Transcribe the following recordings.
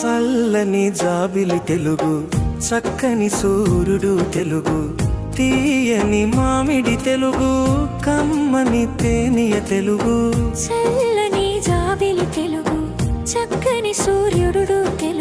చల్లని జాబిలి తెలుగు చక్కని సూర్యుడు తెలుగు తీయని మామిడి తెలుగు కమ్మని తేనియ తెలుగు. చల్లని జాబిలి తెలుగు చక్కని సూర్యుడు తెలుగు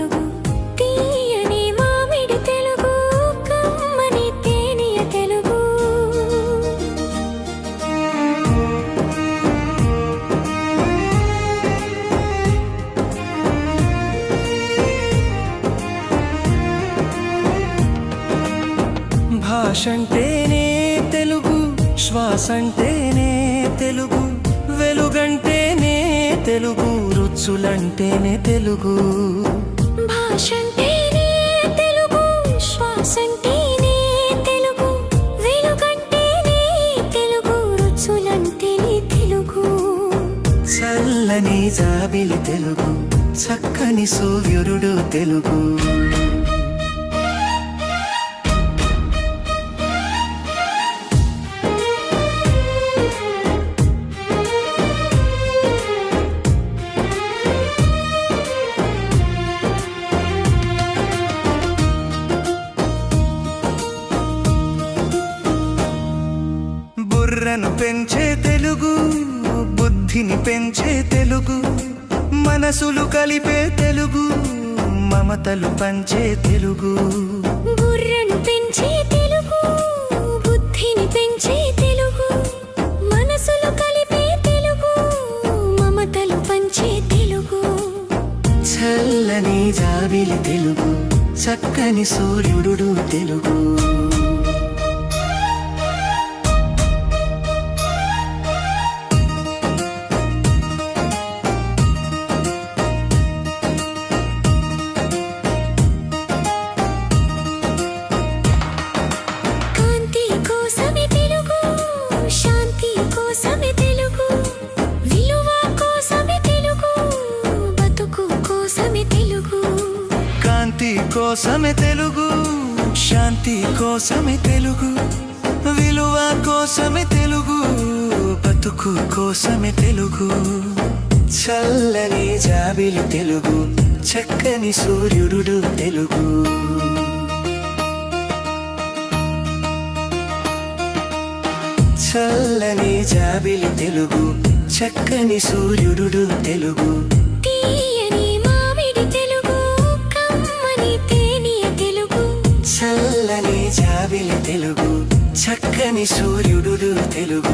భాష అంటేనే తెలుగు శ్వాస అంటేనే తెలుగు వెలుగంటేనే తెలుగు రుచులంటేనే తెలుగు. భాష అంటేనే తెలుగు తెలుగు వెలుగంటేనే తెలుగు రుచులంటేనే తెలుగు. చల్లని జాబిలి తెలుగు చక్కని సూర్యుడు తెలుగు. బుర్రను పెంచే తెలుగు బుద్ధిని పెంచే తెలుగు మనసులు కలిపే తెలుగు మమతలు పంచే తెలుగు. బుర్రను పెంచే తెలుగు బుద్ధిని పెంచే తెలుగు మనసులు కలిపే తెలుగు మమతలు పంచే తెలుగు. చల్లని జాబిలి తెలుగు చక్కని సూర్యుడు తెలుగు. శాంతి కోసమే తెలుగు శాంతి కోసమే తెలుగు విలువ కోసమే తెలుగు బతుకు కోసమే తెలుగు. చల్లని జాబిలు తెలుగు చక్కని సూర్యుడు తెలుగు. చల్లని జాబిలు తెలుగు చక్కని సూర్యుడు తెలుగు. చల్లని జాబిలి తెలుగు చక్కని సూర్యుడు తెలుగు.